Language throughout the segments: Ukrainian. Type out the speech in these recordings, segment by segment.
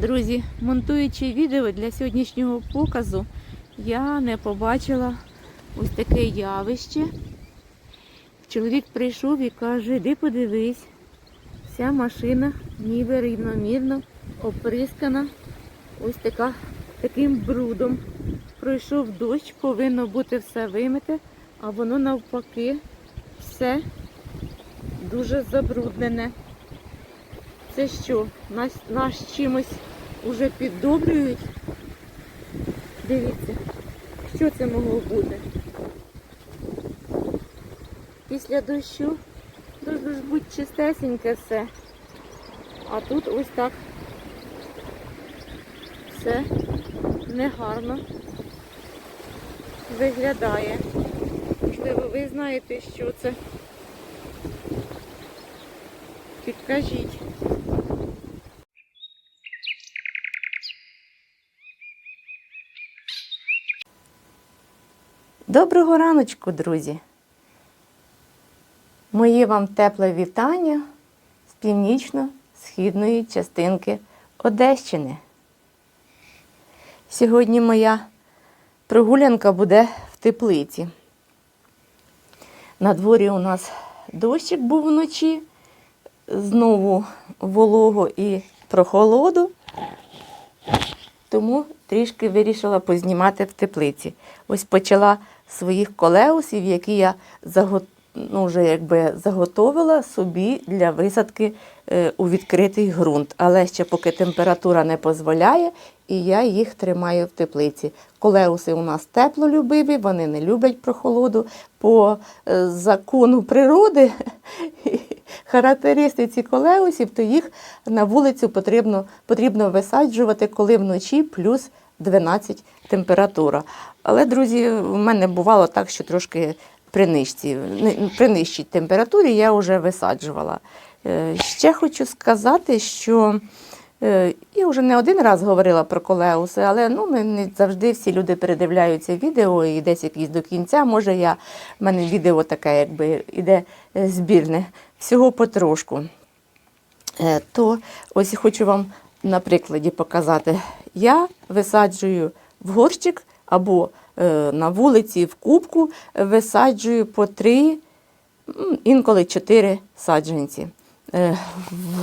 Друзі, монтуючи відео для сьогоднішнього показу, я не побачила ось таке явище. Чоловік прийшов і каже, іди подивись, вся машина ніби рівномірно оприскана ось така, таким брудом. Пройшов дощ, повинно бути все вимите, а воно навпаки все дуже забруднене. Це що? Нас, нас чимось уже піддобрюють? Дивіться, що це могло бути? Після дощу дуже ж бути чистесеньке все. А тут ось так все негарно виглядає. Можливо, ви знаєте, що це. Підкажіть. Доброго раночку, друзі! Моє вам тепле вітання з північно-східної частинки Одещини. Сьогодні моя прогулянка буде в теплиці. На дворі у нас дощик був вночі, знову волого і прохолоду, тому трішки вирішила познімати в теплиці. Ось почала своїх колеусів, які я ну, вже якби заготовила собі для висадки е, у відкритий ґрунт. Але ще поки температура не дозволяє, і я їх тримаю в теплиці. Колеуси у нас теплолюбиві, вони не люблять прохолоду. По е, закону природи, характеристиці колеусів, то їх на вулицю потрібно, потрібно висаджувати, коли вночі плюс 12 температура. Але, друзі, в мене бувало так, що трошки при нижці, при нижчій температурі я вже висаджувала. Е, Ще хочу сказати, що е, я вже не один раз говорила про колеуси, але ну, не, завжди всі люди передивляються відео і десь якісь до кінця. Може, я, в мене відео таке, якби іде е, збірне, всього потрошку. То ось хочу вам на прикладі показати. Я висаджую в горщик або е, на вулиці в кубку висаджую по три, інколи чотири саджанці. Е,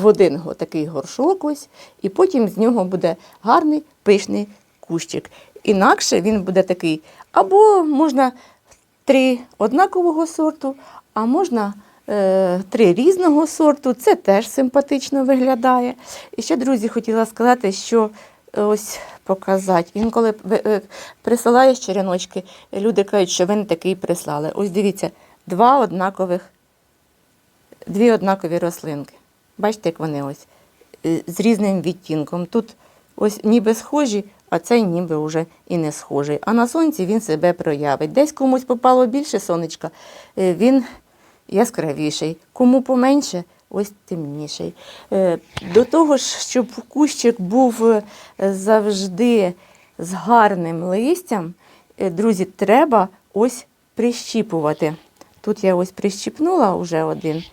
В один такий горшок ось, і потім з нього буде гарний пишний кущик. Інакше він буде такий, або можна три однакового сорту, а можна е, три різного сорту. Це теж симпатично виглядає. І ще, друзі, хотіла сказати, що ось показати. Інколи е, присилаєш череночки, люди кажуть, що ви не такий прислали. Ось дивіться, два однакових, дві однакові рослинки. Бачите, як вони ось е, з різним відтінком. Тут ось ніби схожі, а цей ніби вже і не схожий. А на сонці він себе проявить. Десь комусь попало більше сонечка, е, він яскравіший. Кому поменше, ось темніший. Е, До того ж, щоб кущик був е, завжди з гарним листям, е, друзі, треба ось прищіпувати. Тут я ось прищіпнула вже один.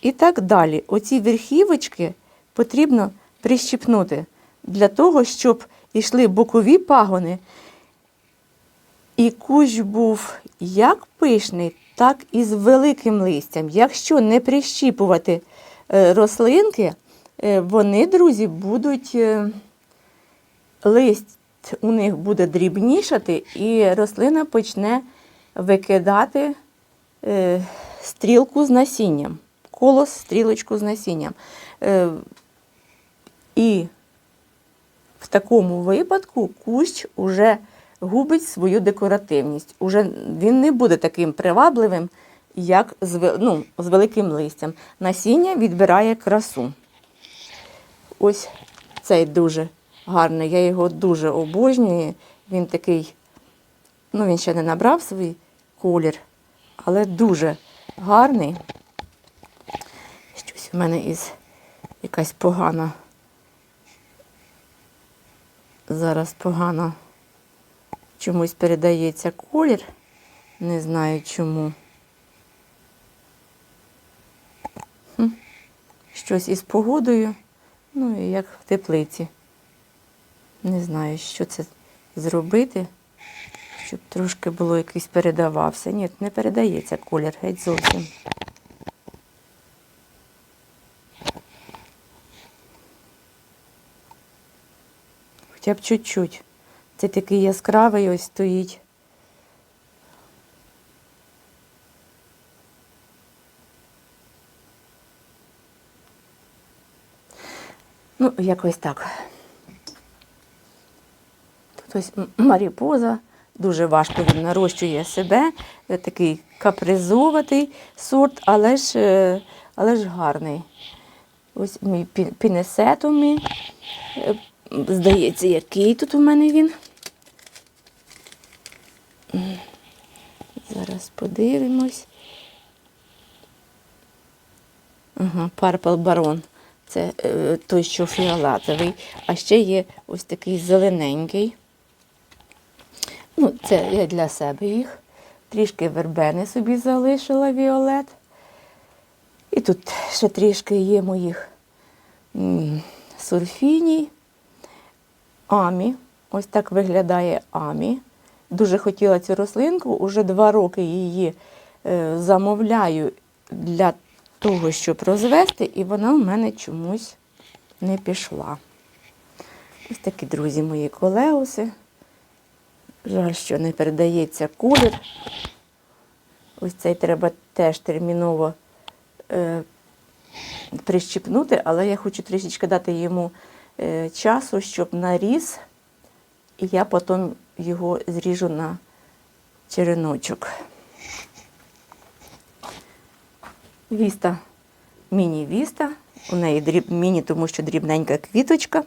І так далі. Оці верхівочки потрібно прищіпнути для того, щоб йшли бокові пагони, і кущ був як пишний, так і з великим листям. Якщо не прищіпувати рослинки, е, вони, друзі, будуть е, лист у них буде дрібнішати, і рослина почне викидати е, стрілку з насінням, колос, стрілочку з насінням. Е, і в такому випадку кущ уже губить свою декоративність. Уже він не буде таким привабливим, як з, ну, з великим листям. Насіння відбирає красу. Ось цей дуже гарний. Я його дуже обожнюю. Він такий, ну він ще не набрав свій колір, але дуже гарний. Щось у мене із якась погана. Зараз погано чомусь передається колір. Не знаю чому. Щось із погодою, ну і як в теплиці. Не знаю, що це зробити, щоб трошки було якийсь передавався. Ні, не передається колір геть зовсім. Хоча б чуть-чуть. Це такий яскравий ось стоїть. Якось так. Тут ось маріпоза. Дуже важко він нарощує себе. Е, Такий капризуватий сорт, але ж, е, але ж гарний. Ось мій пі- пінесетумі. Е, Здається, який тут у мене він. Зараз подивимось. Ага, Purple Baron. Це е, той, що фіолетовий. А ще є ось такий зелененький. Ну, це я для себе їх. Трішки вербени собі залишила Віолет. І тут ще трішки є моїх сурфіній. Амі. Ось так виглядає Амі. Дуже хотіла цю рослинку, уже два роки її е, замовляю для того, щоб розвести, і вона в мене чомусь не пішла. Ось такі, друзі, мої колеуси. Жаль, що не передається колір. Ось цей треба теж терміново е, прищіпнути, але я хочу трішечки дати йому е, часу, щоб наріс, і я потім його зріжу на череночок. Віста, міні-віста. У неї дріб, міні, тому що дрібненька квіточка.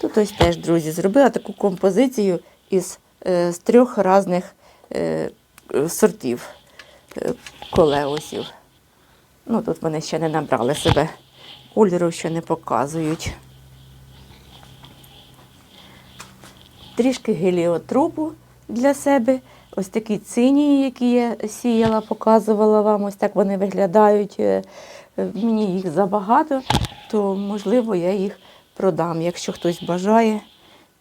Тут ось теж, друзі, зробила таку композицію із е, з трьох різних е, сортів е, колеусів. Ну, тут вони ще не набрали себе кольору, ще не показують. Трішки геліотропу для себе. Ось такі цинії, які я сіяла, показувала вам. Ось так вони виглядають. Е, е, Мені їх забагато, то можливо я їх продам. Якщо хтось бажає,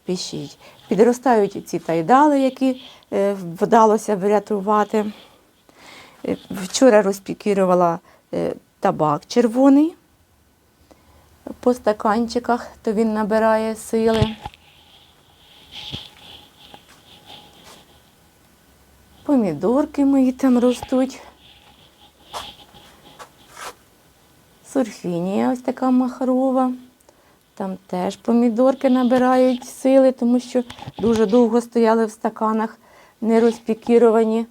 пишіть. Підростають ці тайдали, які е, вдалося врятувати. Вчора розпікірувала табак червоний по стаканчиках, то він набирає сили. Помідорки мої там ростуть. Сурфінія ось така махрова. Там теж помідорки набирають сили, тому що дуже довго стояли в стаканах, не розпікіровані.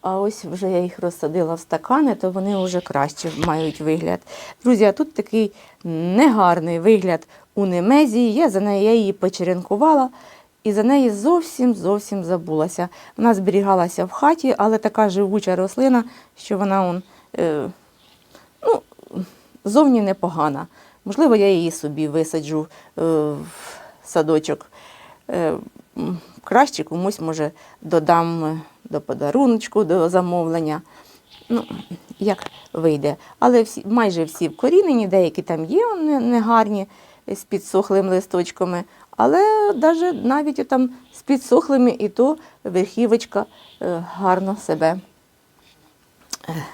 А ось вже я їх розсадила в стакани, то вони вже краще мають вигляд. Друзі, а тут такий негарний вигляд у немезії. Я за неї її почеренкувала і за неї зовсім зовсім забулася. Вона зберігалася в хаті, але така живуча рослина, що вона он, е, ну, зовні непогана. Можливо, я її собі висаджу е, в садочок. Е, краще комусь, може, додам е, до подаруночку, до замовлення. Ну, як вийде. Але всі, майже всі вкорінені, деякі там є не- негарні з підсохлими листочками, але даже, навіть там з підсохлими і то верхівочка е, гарно себе е,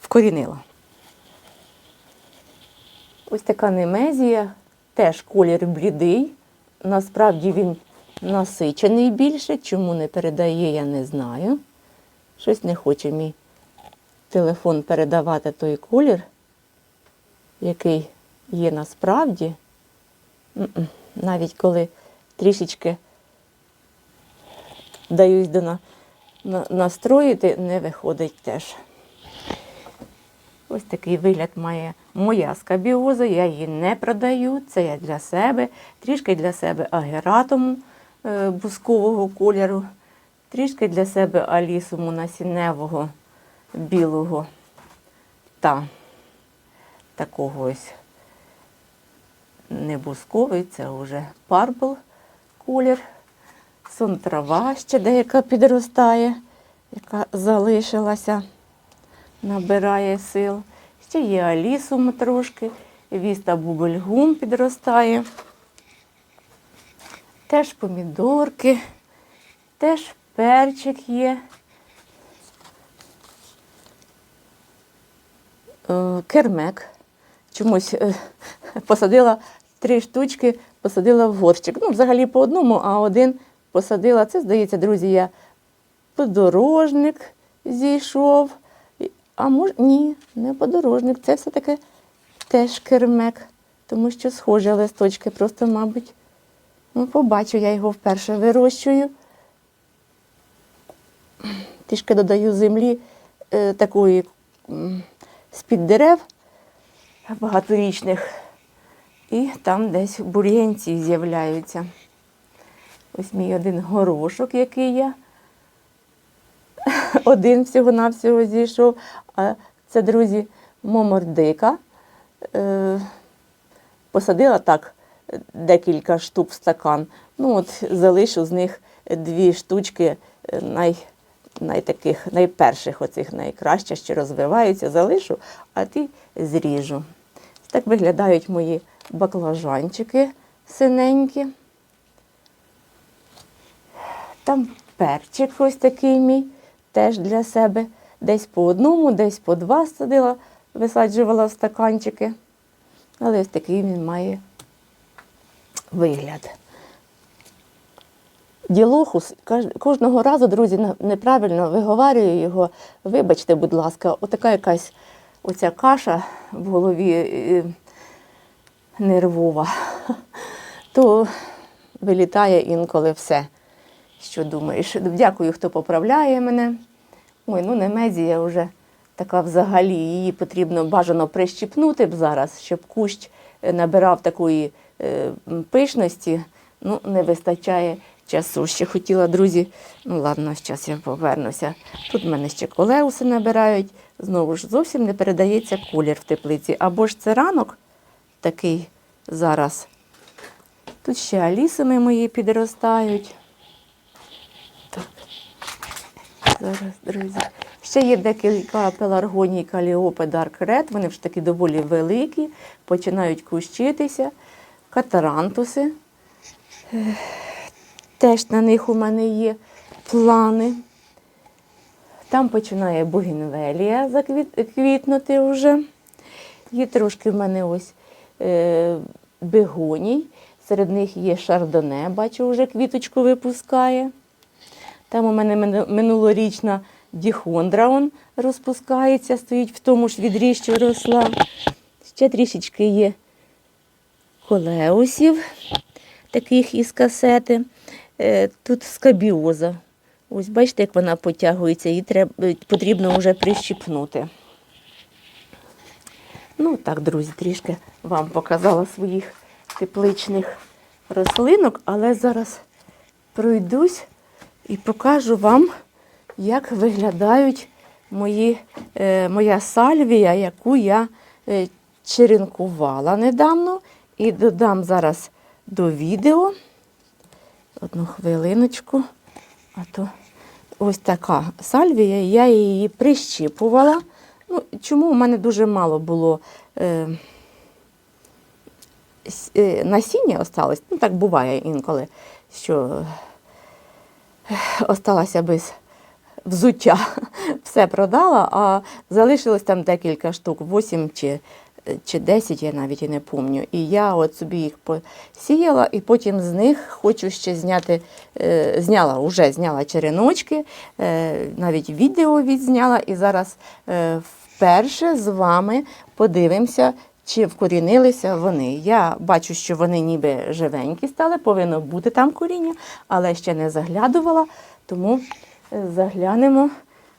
вкорінила. Ось така немезія, теж колір блідий. Насправді він насичений більше. Чому не передає, я не знаю. Щось не хоче мій телефон передавати той колір, який є насправді. Навіть коли трішечки даюсь до на, на, настроїти, не виходить теж. Ось такий вигляд має моя скабіоза, я її не продаю, це я для себе, трішки для себе агератуму е, бускового кольору, трішки для себе алісуму насінневого білого та такого ось не бусковий, це вже парбл колір. Сон трава ще деяка підростає, яка залишилася набирає сил. Ще є алісум трошки, Віста бубельгум підростає. Теж помідорки, теж перчик є. Е, Кермек. Чомусь е, посадила три штучки, посадила в горщик. Ну, взагалі по одному, а один посадила. Це, здається, друзі, я подорожник зійшов. А може, ні, не подорожник. Це все-таки теж кермек, тому що схожі листочки, просто, мабуть. Ну, побачу, я його вперше вирощую. Трішки додаю землі е, такої з-під дерев багаторічних. І там десь бур'янці з'являються. Ось мій один горошок, який я один всього-навсього зійшов. А це, друзі, момордика. Е, посадила так декілька штук в стакан. Ну, от залишу з них дві штучки е, най, найтаких, найперших, оцих найкраще, що розвиваються, залишу, а ті зріжу. Так виглядають мої баклажанчики синенькі. Там перчик ось такий мій, теж для себе. Десь по одному, десь по два садила, висаджувала в стаканчики. Але ось такий він має вигляд. Ділохус кожного разу, друзі, неправильно виговарюю його. Вибачте, будь ласка, отака якась оця каша в голові е, нервова, то вилітає інколи все, що думаєш. Дякую, хто поправляє мене. Ой, ну немезія вже така взагалі, її потрібно бажано прищіпнути б зараз, щоб кущ е, набирав такої е, пишності. Ну, не вистачає часу. Ще хотіла, друзі, ну ладно, зараз я повернуся. Тут в мене ще колеуси набирають. Знову ж зовсім не передається колір в теплиці. Або ж це ранок такий зараз. Тут ще алісами мої підростають. Так. Зараз, друзі. Ще є декілька пеларгоній каліопи Dark Red. Вони вже такі доволі великі, починають кущитися. Катарантуси. Теж на них у мене є плани. Там починає бугінвелія заквітнути вже. Є трошки в мене ось е, бегоній. Серед них є шардоне, бачу, вже квіточку випускає. Там у мене минулорічна діхондра он розпускається, стоїть в тому ж відрі, що росла. Ще трішечки є колеусів, таких із касети. Е, Тут скабіоза. Ось бачите, як вона потягується, її треба, потрібно вже прищіпнути. Ну так, друзі, трішки вам показала своїх тепличних рослинок, але зараз пройдусь і покажу вам, як виглядають мої, е, моя сальвія, яку я е, черенкувала недавно. І додам зараз до відео. Одну хвилиночку. А то ось така сальвія, я її прищіпувала. Ну, чому у мене дуже мало було е, е, насіння осталось? Ну, так буває інколи, що е, осталася без взуття. Все продала, а залишилось там декілька штук, 8 чи, чи 10, я навіть і не пам'ятаю. І я от собі їх посіяла, і потім з них хочу ще зняти, е, зняла, вже зняла череночки, е, навіть відео відзняла, і зараз е, вперше з вами подивимося, чи вкорінилися вони. Я бачу, що вони ніби живенькі стали, повинно бути там коріння, але ще не заглядувала, тому заглянемо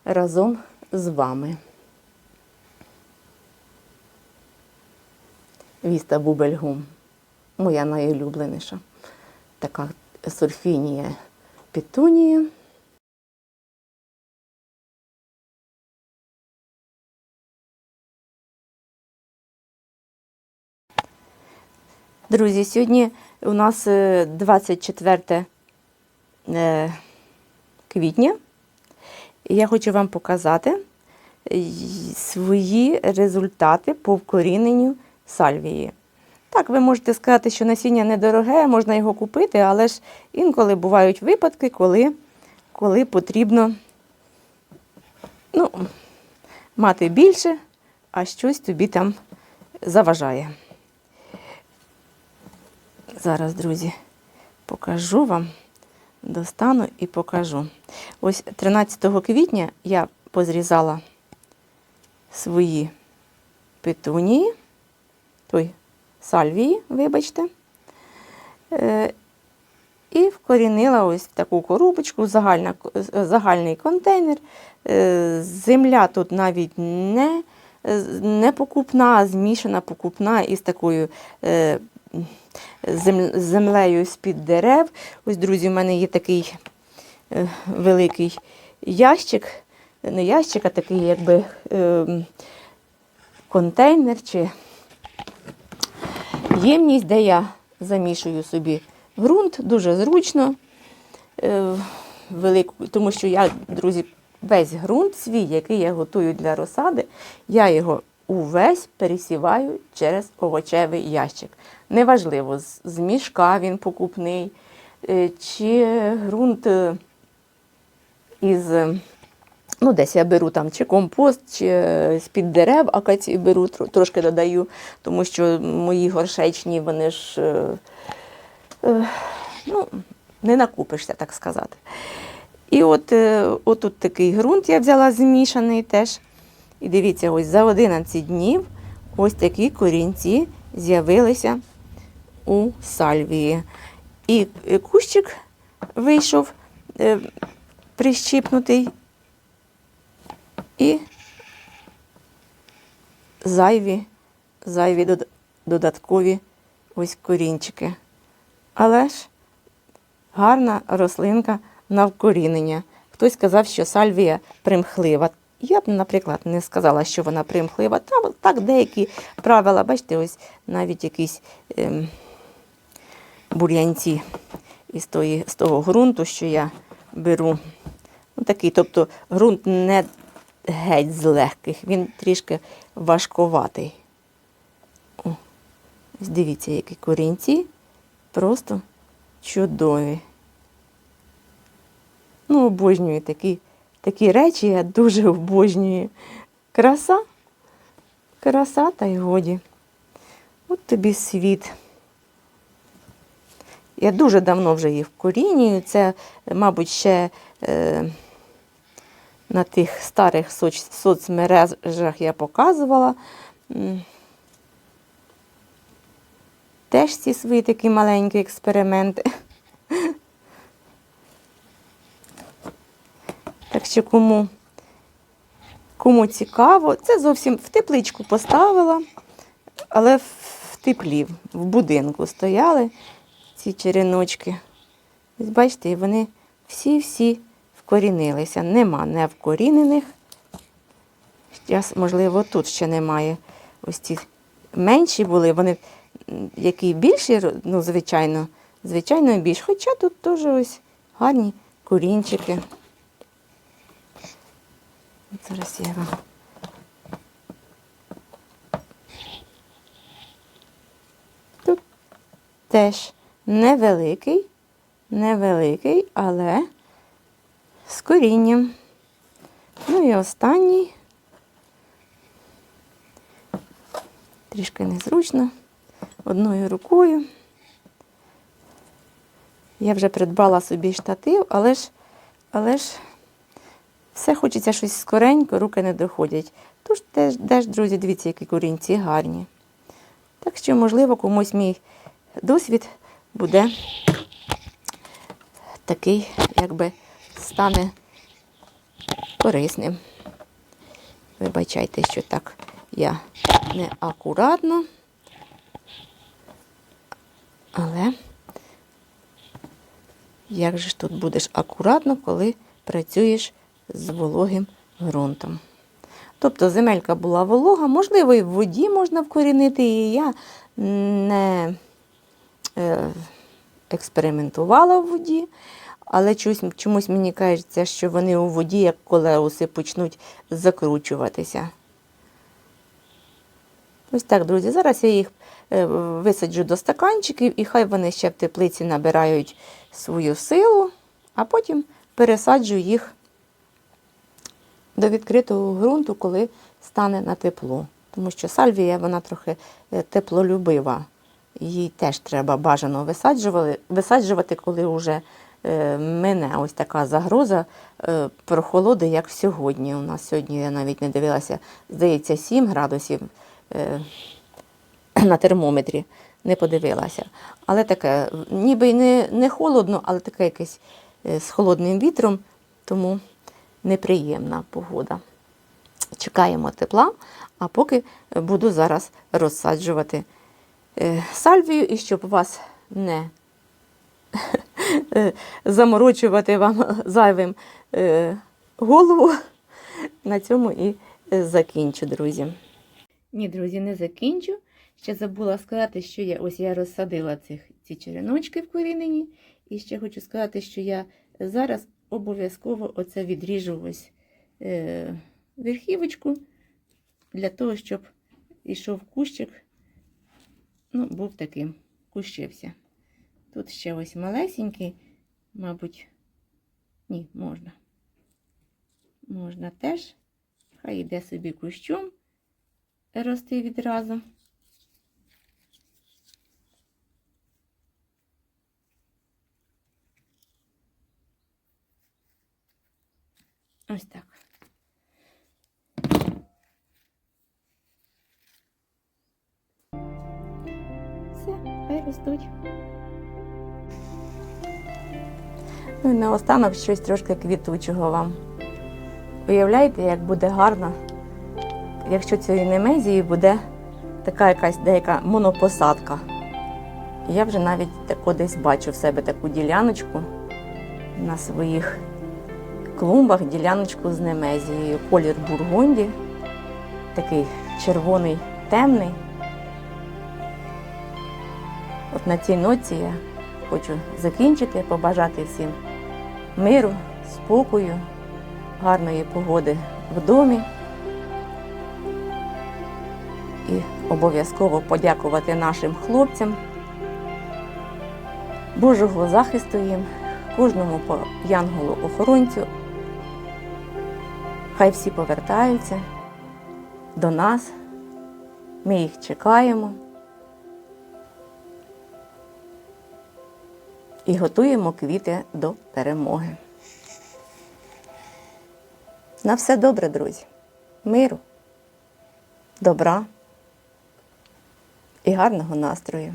разом з вами. Віста Бубельгум, моя найулюбленіша. Така сурфінія петунія. Друзі, сьогодні у нас е, 24 е, квітня. Я хочу вам показати е, свої результати по вкоріненню сальвії. Так, ви можете сказати, що насіння недороге, можна його купити, але ж інколи бувають випадки, коли, коли потрібно ну, мати більше, а щось тобі там заважає. Зараз, друзі, покажу вам, достану і покажу. Ось 13 квітня я позрізала свої петунії, той сальвії, вибачте, е, і вкорінила ось в таку коробочку, загальна, загальний контейнер. Е, Земля тут навіть не, не покупна, а змішана покупна із такою е, землею з-під дерев. Ось, друзі, в мене є такий великий ящик, не ящик, а такий якби е, контейнер чи ємність, де я замішую собі ґрунт, дуже зручно. Е, тому що я, друзі, весь ґрунт свій, який я готую для розсади, я його увесь пересіваю через овочевий ящик. Неважливо, з, з мішка він покупний, е, чи ґрунт е, із. Ну, десь я беру там чи компост, чи е, з-під дерев акації беру, трошки додаю, тому що мої горшечні, вони ж е, е, ну, не накупишся, так сказати. І от, отут такий ґрунт я взяла змішаний теж. І дивіться, ось за 11 днів ось такі корінці з'явилися у сальвії. І кущик вийшов прищіпнутий. І зайві, зайві додаткові ось корінчики. Але ж гарна рослинка на вкорінення. Хтось сказав, що сальвія примхлива. Я б, наприклад, не сказала, що вона примхлива. Там так деякі правила, бачите, ось навіть якісь ем, бур'янці із, тої, з того ґрунту, що я беру. Ну, такий, тобто ґрунт не геть з легких, він трішки важковатий. О, дивіться, які корінці. Просто чудові. Ну, обожнюю такі, такі речі, я дуже обожнюю. Краса, краса та й годі. От тобі світ. Я дуже давно вже їх вкорінюю. Це, мабуть, ще е, на тих старих соц- соцмережах я показувала. Теж ці свої такі маленькі експерименти. Так що кому, кому цікаво, це зовсім в тепличку поставила, але в теплі, в будинку стояли ці череночки. Бачите, вони всі-всі вкорінилися. Нема не вкорінених. Зараз, можливо, тут ще немає. Ось ці менші були, вони які більші, ну, звичайно, звичайно, більш. Хоча тут теж ось гарні корінчики. От Зараз я вам. Тут теж невеликий, невеликий, але з корінням. Ну і останній. Трішки незручно. Одною рукою. Я вже придбала собі штатив, але ж, але ж все хочеться щось скоренько, руки не доходять. Тож теж, теж, друзі, дивіться, які корінці гарні. Так що, можливо, комусь мій досвід буде такий, якби стане корисним. Вибачайте, що так я неакуратно. Але як же ж тут будеш акуратно, коли працюєш з вологим ґрунтом? Тобто земелька була волога, можливо, і в воді можна вкорінити її. Я не е, експериментувала в воді, але чомусь, чомусь мені кажеться, що вони у воді, як колеуси, почнуть закручуватися. Ось так, друзі. Зараз я їх е, висаджу до стаканчиків, і хай вони ще в теплиці набирають свою силу, а потім пересаджу їх до відкритого ґрунту, коли стане на тепло. Тому що сальвія вона трохи е, теплолюбива. Їй теж треба бажано висаджувати, висаджувати коли вже е, мине ось така загроза е, прохолоди, як сьогодні. У нас сьогодні я навіть не дивилася, здається, 7 градусів е, на термометрі. Не подивилася. Але таке, ніби й не, не холодно, але таке якесь з холодним вітром, тому неприємна погода. Чекаємо тепла, а поки буду зараз розсаджувати сальвію, і щоб вас не заморочувати вам зайвим е, голову, на цьому і е, закінчу, друзі. Ні, друзі, не закінчу. Ще забула сказати, що я ось я розсадила цих, ці череночки вкорінені. І ще хочу сказати, що я зараз обов'язково оце відріжу ось е, верхівочку для того, щоб ішов кущик, ну, був таким, кущився. Тут ще ось малесенький, мабуть, ні, можна. Можна теж. Хай йде собі кущом рости відразу. Ось так. Все, хай ростуть. Ну і наостанок щось трошки квітучого вам. Уявляєте, як буде гарно, якщо цієї немезії буде така якась деяка монопосадка. Я вже навіть тако десь бачу в себе таку діляночку на своїх клумбах, діляночку з немезією. Колір бургунді, такий червоний, темний. От на цій ноці я хочу закінчити, побажати всім миру, спокою, гарної погоди в домі. І обов'язково подякувати нашим хлопцям, Божого захисту їм, кожному по янголу-охоронцю. Хай всі повертаються до нас. Ми їх чекаємо і готуємо квіти до перемоги. На все добре, друзі. Миру, добра і гарного настрою.